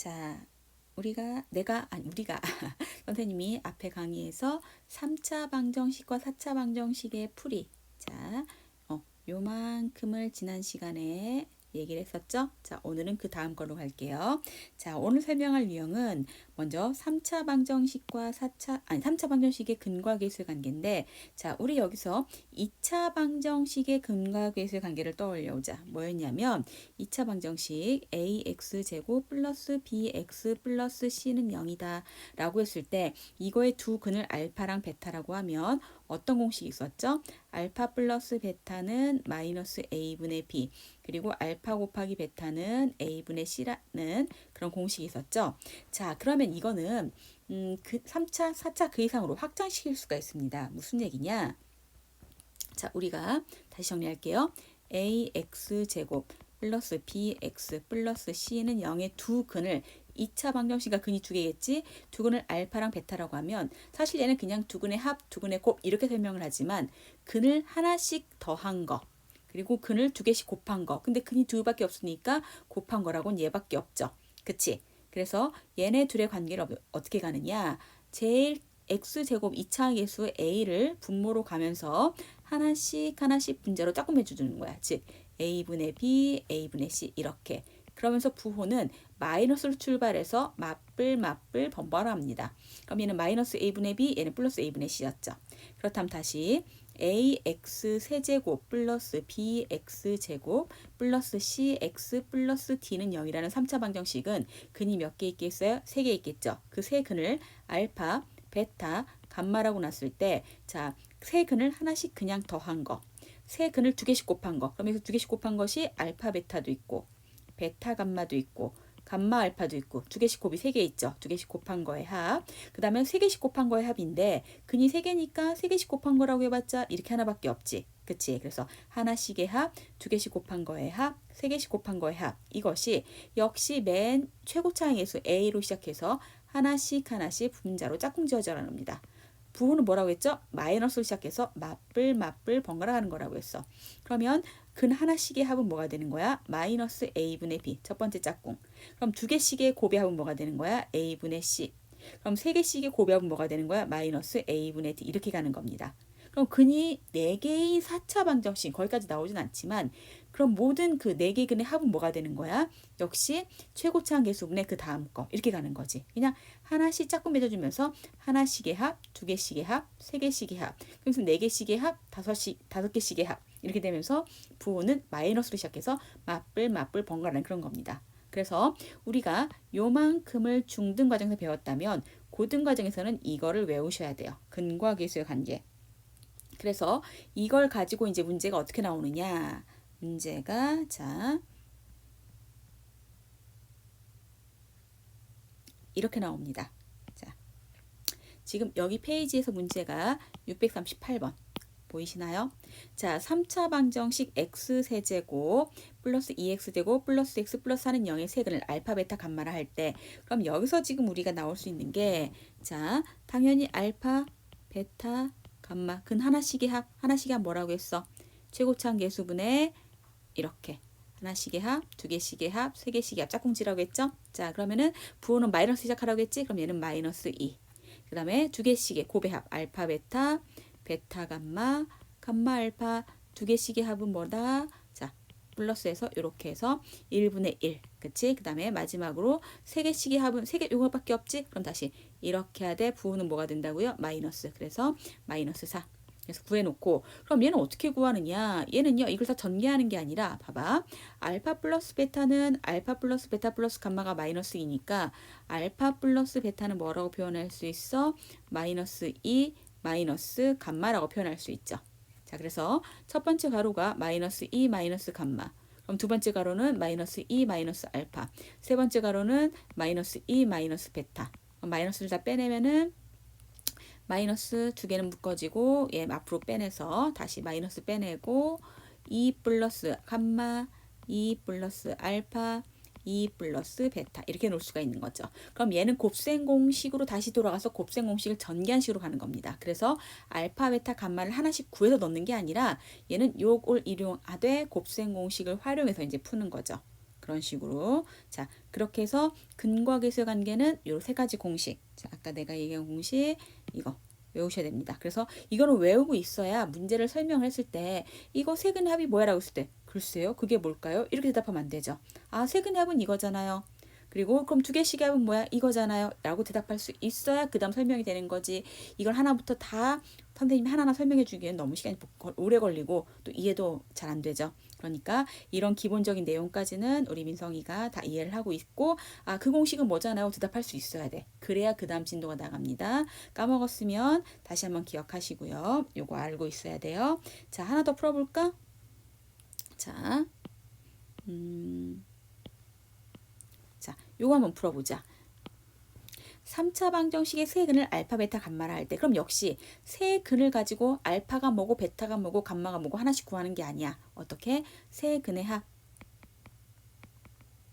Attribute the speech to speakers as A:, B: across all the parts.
A: 자, 우리가 내가 아니 우리가 선생님이 앞에 강의에서 3차 방정식과 4차 방정식의 풀이 자, 어, 요만큼을 지난 시간에 얘기를 했었죠? 자, 오늘은 그 다음 걸로 갈게요. 자, 오늘 설명할 유형은 먼저 3차 방정식과 4차, 아니, 3차 방정식의 근과 계수의 관계인데, 자, 우리 여기서 2차 방정식의 근과 계수의 관계를 떠올려 보자. 뭐였냐면, 2차 방정식 ax제곱 플러스 bx 플러스 c는 0이다. 라고 했을 때, 이거의 두 근을 알파랑 베타라고 하면, 어떤 공식이 있었죠? 알파 플러스 베타는 마이너스 a분의 b 그리고 알파 곱하기 베타는 a분의 c라는 그런 공식이 있었죠. 자, 그러면 이거는 음, 그 3차, 4차 그 이상으로 확장시킬 수가 있습니다. 무슨 얘기냐? 자, 우리가 다시 정리할게요. ax 제곱 플러스 bx 플러스 c는 0의 두 근을 2차 방정식과 근이 두 개겠지? 두 근을 알파랑 베타라고 하면 사실 얘는 그냥 두 근의 합, 두 근의 곱 이렇게 설명을 하지만 근을 하나씩 더한 거 그리고 근을 두 개씩 곱한 거 근데 근이 두 개밖에 없으니까 곱한 거라고는 얘밖에 없죠. 그치? 그래서 얘네 둘의 관계를 어떻게 가느냐 제일 x제곱 2차 계수 a를 분모로 가면서 하나씩 하나씩 분자로 조금 해주는 거야. 즉 a분의 b, a분의 c 이렇게 그러면서 부호는 마이너스로 출발해서 맞불 맞불 번번합니다. 그럼 얘는 마이너스 a분의 b, 얘는 플러스 a분의 c였죠. 그렇다면 다시 ax 세제곱 플러스 bx 제곱 플러스 cx 플러스 d는 0이라는 3차 방정식은 근이 몇 개 있겠어요? 3개 있겠죠. 그 세 근을 알파, 베타, 감마라고 놨을 때 자, 세 근을 하나씩 그냥 더한 거. 세 근을 두 개씩 곱한 거. 그럼 여기서 두 개씩 곱한 것이 알파, 베타도 있고 베타, 감마도 있고 감마 알파도 있고 두 개씩 곱이 세 개 있죠. 두 개씩 곱한 거의 합. 그 다음에 세 개씩 곱한 거의 합인데 근이 세 개니까 세 개씩 곱한 거라고 해봤자 이렇게 하나밖에 없지. 그치? 그래서 하나씩의 합, 두 개씩 곱한 거의 합, 세 개씩 곱한 거의 합. 이것이 역시 맨 최고차항 계수 A로 시작해서 하나씩 하나씩 분자로 짝꿍 지어져라 합니다. 부호는 뭐라고 했죠? 마이너스로 시작해서 맞불 맞불 번갈아 가는 거라고 했어. 그러면 근 하나씩의 합은 뭐가 되는 거야? 마이너스 a분의 b 첫 번째 짝꿍. 그럼 두 개씩의 곱의 합은 뭐가 되는 거야? a분의 c. 그럼 세 개씩의 곱의 합은 뭐가 되는 거야? 마이너스 a분의 d 이렇게 가는 겁니다. 그럼 근이 네 개의 4차 방정식 거기까지 나오진 않지만 그럼 모든 그 네 개 근의 합은 뭐가 되는 거야? 역시 최고차항 계수분의 그 다음 거 이렇게 가는 거지. 그냥 하나씩 짝꿍 맺어주면서 하나씩의 합, 두 개씩의 합, 세 개씩의 합. 그래서 네 개씩의 합, 다섯씩 다섯 개씩의 합 이렇게 되면서 부호는 마이너스로 시작해서 맞불 맞불 번갈아는 그런 겁니다. 그래서 우리가 요만큼을 중등 과정에서 배웠다면 고등 과정에서는 이거를 외우셔야 돼요. 근과 계수의 관계. 그래서 이걸 가지고 이제 문제가 어떻게 나오느냐. 문제가 자 이렇게 나옵니다. 자, 지금 여기 페이지에서 문제가 638번 보이시나요? 자, 3차 방정식 x 세제곱 플러스 2x제곱 플러스 x 플러스 하는 0의 세근을 알파, 베타, 감마라 할 때 그럼 여기서 지금 우리가 나올 수 있는 게 자, 당연히 알파, 베타, 감마 근 하나씩의 합, 하나씩의 합 뭐라고 했어? 최고차항 계수분의 이렇게 하나씩의 합, 두 개씩의 합, 세 개씩의 합 짝꿍지라고 했죠? 자, 그러면은 부호는 마이너스 시작하라고 했지? 그럼 얘는 마이너스 2. 그 다음에 두 개씩의 곱의 합, 알파, 베타, 베타, 감마, 감마, 알파 두 개씩의 합은 뭐다? 자, 플러스해서 이렇게 해서 1분의 1. 그치? 그 다음에 마지막으로 세 개씩의 합은 세개 요거밖에 없지? 그럼 다시 이렇게 하되 부호는 뭐가 된다고요? 마이너스. 그래서 마이너스 4. 그래서 구해놓고 그럼 얘는 어떻게 구하느냐 얘는요 이걸 다 전개하는 게 아니라 봐봐 알파 플러스 베타는 알파 플러스 베타 플러스 감마가 마이너스 2니까 알파 플러스 베타는 뭐라고 표현할 수 있어 마이너스 2 마이너스 감마라고 표현할 수 있죠. 자 그래서 첫 번째 가로가 마이너스 2 마이너스 감마. 그럼 두 번째 가로는 마이너스 2 마이너스 알파. 세 번째 가로는 마이너스 2 마이너스 베타. 마이너스를 다 빼내면은 마이너스 두 개는 묶어지고 얘 앞으로 빼내서 다시 마이너스 빼내고 2 플러스 감마 2 플러스 알파 2 플러스 베타 이렇게 놓을 수가 있는 거죠. 그럼 얘는 곱셈 공식으로 다시 돌아가서 곱셈 공식을 전개한 식으로 가는 겁니다. 그래서 알파, 베타, 감마를 하나씩 구해서 넣는 게 아니라 얘는 요걸 이용하되 곱셈 공식을 활용해서 이제 푸는 거죠. 그런 식으로. 자, 그렇게 해서 근과 계수의 관계는 요 세 가지 공식. 자, 아까 내가 얘기한 공식 이거 외우셔야 됩니다. 그래서 이거는 외우고 있어야 문제를 설명을 했을 때 이거 세근의 합이 뭐야라고 했을 때 글쎄요. 그게 뭘까요? 이렇게 대답하면 안 되죠. 아, 세근의 합은 이거잖아요. 그리고 그럼 두 개씩의 합은 뭐야? 이거잖아요. 라고 대답할 수 있어야 그 다음 설명이 되는 거지. 이걸 하나부터 다 선생님이 하나하나 설명해 주기엔 너무 시간이 오래 걸리고 또 이해도 잘 안 되죠. 그러니까 이런 기본적인 내용까지는 우리 민성이가 다 이해를 하고 있고 아 그 공식은 뭐잖아요. 대답할 수 있어야 돼. 그래야 그 다음 진도가 나갑니다. 까먹었으면 다시 한번 기억하시고요. 요거 알고 있어야 돼요. 자 하나 더 풀어볼까? 자, 음, 자 요거 한번 풀어보자. 3차 방정식의 세 근을 알파, 베타, 감마라 할 때 그럼 역시 세 근을 가지고 알파가 뭐고 베타가 뭐고 감마가 뭐고 하나씩 구하는 게 아니야. 어떻게? 세 근의 합.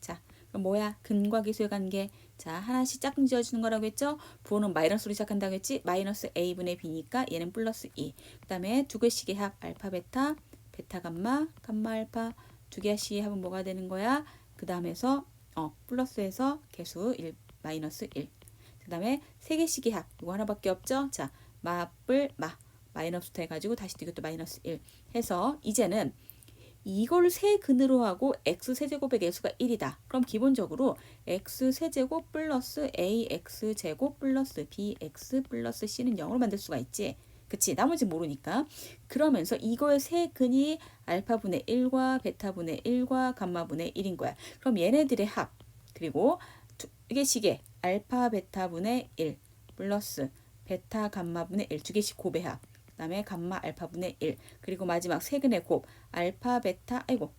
A: 자, 그럼 뭐야? 근과 기수의 관계. 자, 하나씩 짝꿍 지어주는 거라고 했죠? 부호는 마이너스로 시작한다고 했지? 마이너스 a분의 b니까 얘는 플러스 2. 그 다음에 두 개씩의 합 알파, 베타, 베타, 감마, 감마, 알파 두 개씩의 합은 뭐가 되는 거야? 그 다음에서 어, 플러스에서 개수 1, 마이너스 1. 그 다음에 세 개씩의 합 이거 하나밖에 없죠 자 마뿔 마 마이너스부터 해가지고 다시 또 이것도 마이너스 1 해서 이제는 이걸 세 근으로 하고 x 세제곱의 개수가 1이다. 그럼 기본적으로 x 세제곱 플러스 ax 제곱 플러스 bx 플러스 c는 0으로 만들 수가 있지. 그치? 나머지 모르니까. 그러면서 이거의 세 근이 알파분의 1과 베타분의 1과 감마분의 1인 거야. 그럼 얘네들의 합 그리고 두 개씩의 알파 베타분의 1 플러스 베타 감마분의 1 두 개씩 곱해합 그 다음에 감마 알파분의 1 그리고 마지막 세근의 곱 알파 베타 아이고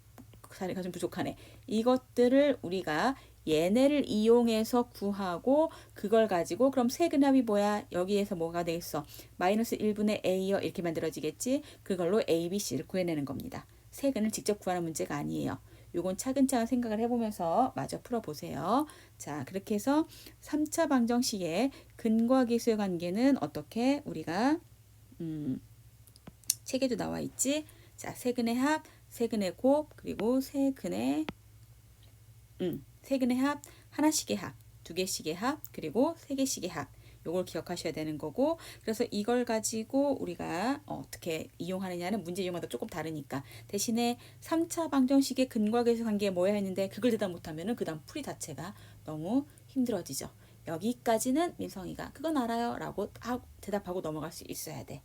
A: 자리가 좀 부족하네 이것들을 우리가 얘네를 이용해서 구하고 그걸 가지고 그럼 세근합이 뭐야? 여기에서 뭐가 되겠어? 마이너스 1분의 a여 이렇게 만들어지겠지? 그걸로 a, b, c를 구해내는 겁니다. 세근을 직접 구하는 문제가 아니에요. 요건 차근차근 생각을 해보면서 마저 풀어보세요. 자, 그렇게 해서 3차 방정식의 근과 기수의 관계는 어떻게 우리가 음, 책에도 나와 있지. 자, 세근의 합, 세근의 곱, 그리고 세근의 음, 세 근의 합, 하나씩의 합, 두 개씩의 합, 그리고 세 개씩의 합. 요걸 기억하셔야 되는 거고 그래서 이걸 가지고 우리가 어떻게 이용하느냐는 문제 이용마다 조금 다르니까 대신에 3차 방정식의 근과 계수 관계에 뭐야 했는데 그걸 대답 못하면은 그 다음 풀이 자체가 너무 힘들어지죠. 여기까지는 민성이가 그건 알아요 라고 대답하고 넘어갈 수 있어야 돼.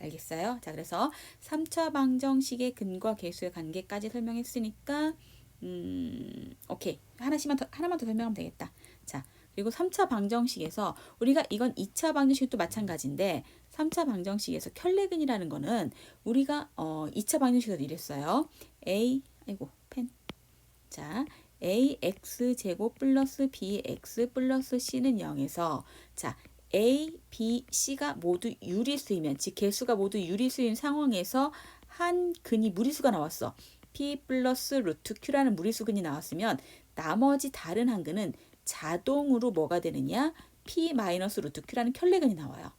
A: 알겠어요? 자 그래서 3차 방정식의 근과 계수의 관계까지 설명했으니까 음 오케이 하나씩만 더 하나만 더 설명하면 되겠다. 자 그리고 3차 방정식에서 우리가 이건 2차 방정식도 마찬가지인데 3차 방정식에서 켤레근이라는 거는 우리가 어 2차 방정식에서 이랬어요. a 아이고 펜. 자, ax 제곱 플러스 bx 플러스 c는 0에서 자, a, b, c가 모두 유리수이면 즉 개수가 모두 유리수인 상황에서 한 근이 무리수가 나왔어. P 플러스 루트 q라는 무리수근이 나왔으면 나머지 다른 한 근은 자동으로 뭐가 되느냐? P 마이너스 루트 Q라는 켤레근이 나와요.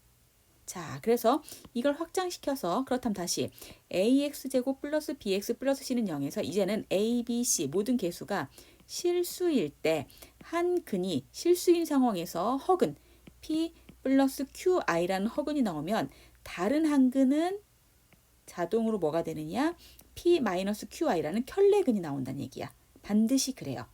A: 자, 그래서 이걸 확장시켜서 그렇다면 다시 AX제곱 플러스 BX 플러스 C는 0에서 이제는 A, B, C 모든 개수가 실수일 때 한 근이 실수인 상황에서 허근 P 플러스 QI라는 허근이 나오면 다른 한 근은 자동으로 뭐가 되느냐? P 마이너스 QI라는 켤레근이 나온다는 얘기야. 반드시 그래요.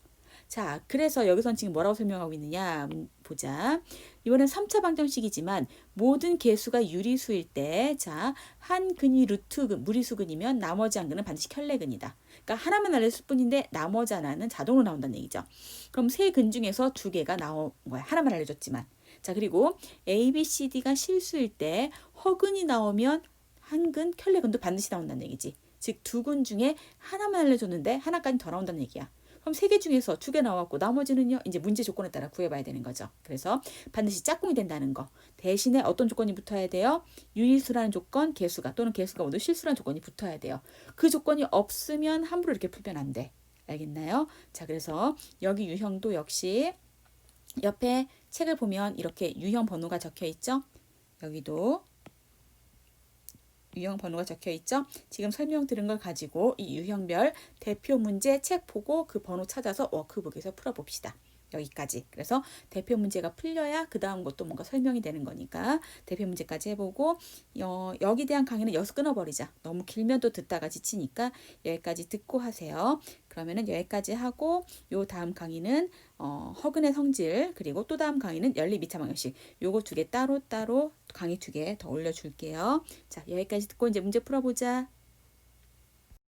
A: 자, 그래서 여기선 지금 뭐라고 설명하고 있느냐 음, 보자. 이번엔 3차 방정식이지만 모든 개수가 유리수일 때, 자, 한 근이 루트근, 무리수근이면 나머지 한 근은 반드시 켤레근이다. 그러니까 하나만 알려줄 뿐인데 나머지 하나는 자동으로 나온다는 얘기죠. 그럼 세 근 중에서 두 개가 나온 거야. 하나만 알려줬지만. 자, 그리고 A, B, C, D가 실수일 때 허근이 나오면 한 근, 켤레근도 반드시 나온다는 얘기지. 즉두근 중에 하나만 알려줬는데 하나까지 더 나온다는 얘기야. 그럼 세 개 중에서 두 개 나왔고 나머지는요 이제 문제 조건에 따라 구해봐야 되는 거죠. 그래서 반드시 짝꿍이 된다는 거. 대신에 어떤 조건이 붙어야 돼요? 유리수라는 조건, 개수가 또는 개수가 모두 실수라는 조건이 붙어야 돼요. 그 조건이 없으면 함부로 이렇게 풀면 안 돼. 알겠나요? 자 그래서 여기 유형도 역시 옆에 책을 보면 이렇게 유형 번호가 적혀 있죠. 여기도 유형 번호가 적혀 있죠. 지금 설명 들은 걸 가지고 이 유형별 대표 문제 책 보고 그 번호 찾아서 워크북에서 풀어봅시다. 여기까지. 그래서 대표 문제가 풀려야 그 다음 것도 뭔가 설명이 되는 거니까 대표 문제까지 해보고 어, 여기 대한 강의는 여기서 끊어버리자. 너무 길면 또 듣다가 지치니까 여기까지 듣고 하세요. 그러면은 여기까지 하고 요 다음 강의는 어, 허근의 성질 그리고 또 다음 강의는 연립 2차 방정식 요거 두 개 따로 따로 강의 두 개 더 올려줄게요. 자 여기까지 듣고 이제 문제 풀어보자.